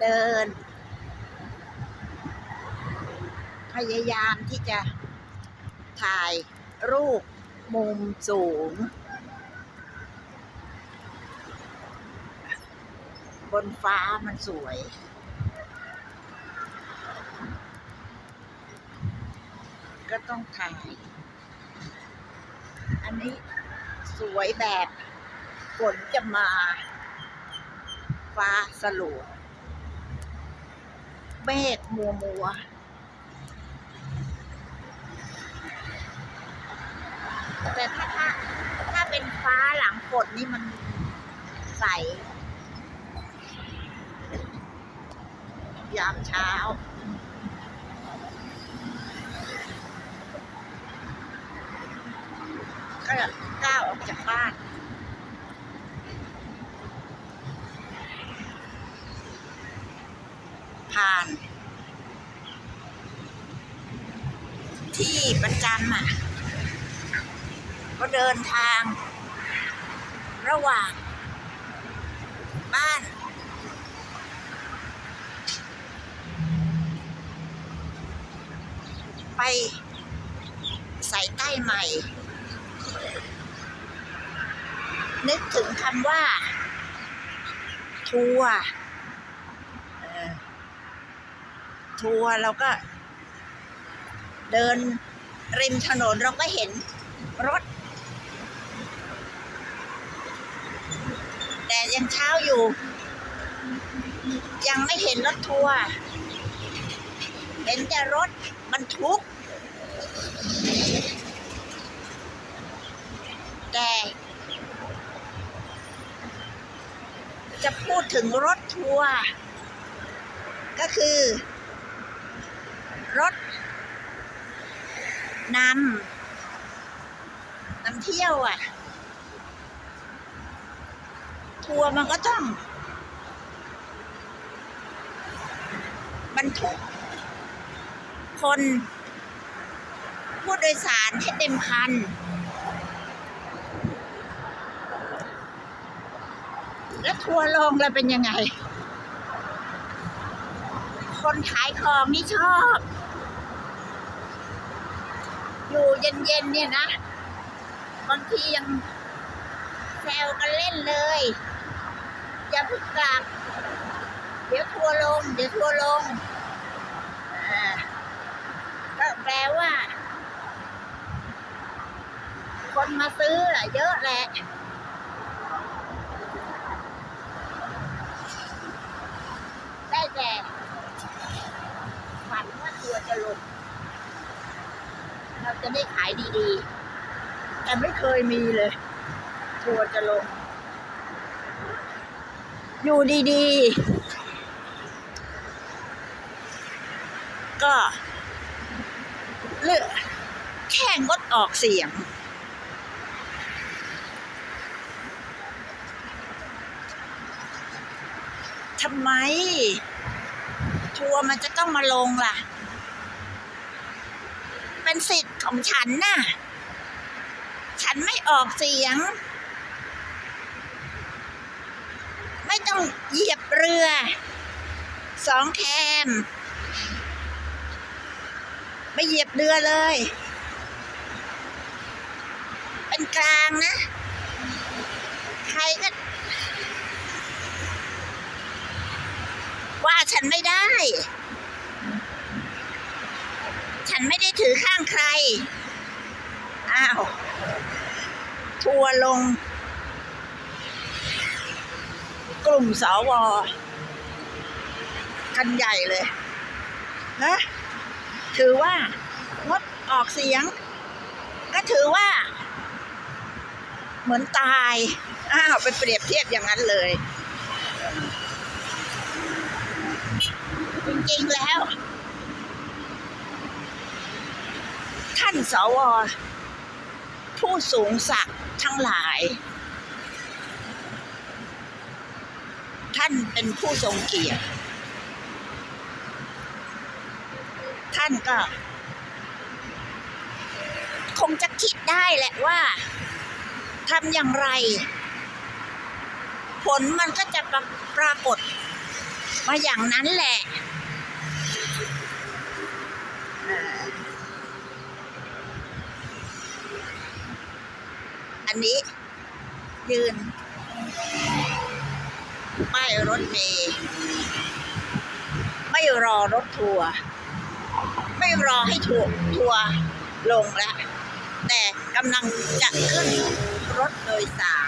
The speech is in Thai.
เดิน พยายามที่จะถ่ายรูปมุมสูง บนฟ้ามันสวย ก็ต้องถ่าย อันนี้สวยแบบฝนจะมา ฟ้าสลัว เมฆมัวมัวแต่ถ้าถ้าถ้าเป็นฟ้าหลังฝนนี่มันใส ยามเช้าก็ก้าวออกจากบ้าน ผ่าน ที่ประจำอะก็เดินทาง ระหว่าง บ้าน ไปใส่ใต้ใหม่ นึกถึงคำว่าทัวร์เออ ทัวร์เราก็ เดินริมถนนเราก็เห็นรถ แต่ยังเช้าอยู่ ยังไม่เห็นรถทัวร์เห็นแต่รถบรรทุก แต่จะพูดถึงรถทัวร์ก็คือ รถนำนำเที่ยวอะ ทัวร์มันก็ต้องบรรทุกคนผู้โดยสารให้เต็มคัน แล้วทัวร์ลงแล้วเป็นยังไง คนขายของนี่ชอบ อยู่เย็นๆเนี่ยนะ บางทียังแซวกันเล่นเลยอย่าพิ่งกลับ เดี๋ยวทัวร์ลง เดี๋ยวทัวร์ลงก็แปลว่า คนมาซื้ออะเยอะแหละได้แต่ ฝันว่าทัวจะลงเราจะได้ขายดีๆ แต่ไม่เคยมีเลยทัวร์จะลง อยู่ดีๆ ก็เลือกแค่งดออกเสียง ทำไม ทัวร์มันจะต้องมาลงล่ะ เป็นสิทธิ์ของฉันน่ะ ฉันไม่ออกเสียง ไม่ต้องเหยียบเรือ สองแคมไม่เหยียบเรือเลย เป็นกลางนะ ใครก็ ว่าฉันไม่ได้ันไม่ได้ถือข้างใคร อ้าว ทัวร์ลง กลุ่มสวกันใหญ่เลยนะถือว่างดออกเสียง ก็ถือว่า เหมือนตาย อ้าวไปเปรียบเทียบอย่างนั้นเลย จริงๆแล้ว ท่านสวผู้สูงศักดิ์ทั้งหลาย ท่านเป็นผู้ทรงเกียรติ ท่านก็ คงจะคิดได้แหละว่าทำอย่างไร ผลมันก็จะปรากฏมาอย่างนั้นแหละเอ่อ อันนี้ ยืน ป้ายรถเมย์ไม่รอรถทัวร์ไม่รอให้ทัวร์ทัวร์ลงแล้ว แต่กำลังจะขึ้นรถโดยสาร